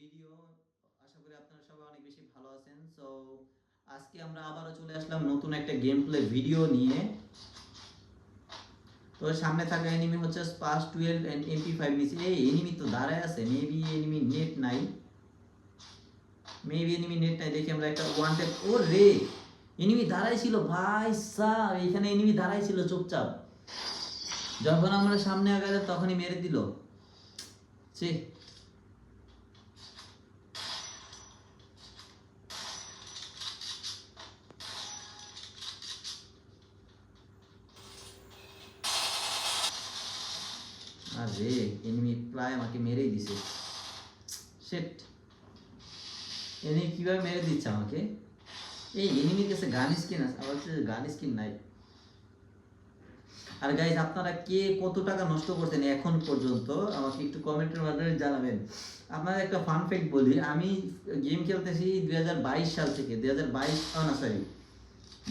Video আশা করি আপনারা সবাই অনেক বেশি ভালো আছেন। সো আজকে আমরা আবারও চলে আসলাম নতুন একটা গেম প্লে ভিডিও নিয়ে। তো সামনে থাকা এনিমি হচ্ছে স্পাস টুয়েলভ এমপি ফাইভ এই এনিমি তো দাঁড়ায় আছে। মেবি এনিমি নেট নাই। মেবি এনিমি নেট নাই দেখি আমরা একটা ও রে এনিমি দাঁড়াই ছিল ভাই সাহ এখানে এনিমি দাঁড়াই ছিল চুপচাপ। যখন আমরা সামনে আগালে তখনই মেরে দিল। ছি আরে এনিমি প্রায় আমাকে মেরেই দিছে। সেট এনিমি কীভাবে মেরে দিচ্ছে আমাকে? এই এনিমির কাছে গান স্কিন আছে, আমার কাছে গান স্কিন নাই। আর গাইজ আপনারা কে কত টাকা নষ্ট করছেন এখন পর্যন্ত, আমাকে একটু কমেন্টের মাধ্যমে জানাবেন। আপনারা একটা ফান ফ্যাক্ট বলি, আমি গেম খেলতেছি দুই হাজার বাইশ সাল থেকে, দুই হাজার বাইশ না সরি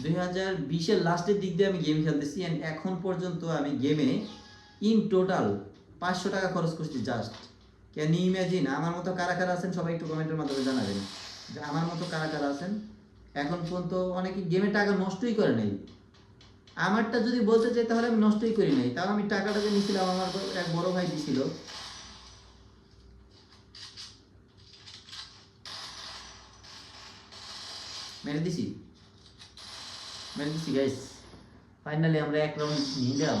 দুই হাজার বিশের লাস্টের দিক দিয়ে আমি গেম খেলতেছি অ্যান্ড এখন পর্যন্ত আমি গেমে ইন টোটাল পাঁচশো টাকা খরচ করছি জাস্ট ক্যান ইম্যাজিন আমার মতো কারা কারা আছেন, সবাই একটু কমেন্টের মাধ্যমে জানাবেন। যে আমার মতো কারা কারা আছেন, এখন পর্যন্ত অনেকে গেমে টাকা নষ্টই করে নাই। আমারটা যদি বলতে চাই, তাহলে আমি নষ্টই করি নাই। তাও আমি টাকাটা যে নিয়েছিলাম, আমার এক বড় ভাই দিছিল। মেরে দিছি। মেরে দিছি গাইস ফাইনালি আমরা এক রাউন্ড নিলাম।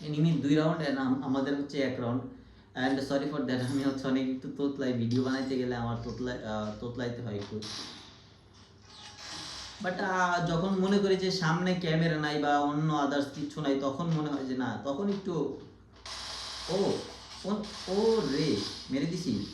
এনিমি দুই রাউন্ড এন্ড আমাদের হচ্ছে এক round and sorry for that আমি হচ্ছে অনেক একটু তোতলাই ভিডিও বানাইতে গেলে আমার তোতলাই তোতলাইতে হয় একটু। বাট যখন মনে করি যে সামনে ক্যামেরা নাই বা অন্য আদার্স কিছু নাই, তখন মনে হয় যে না, তখন একটু ও- ও রে, মেরে দিছি।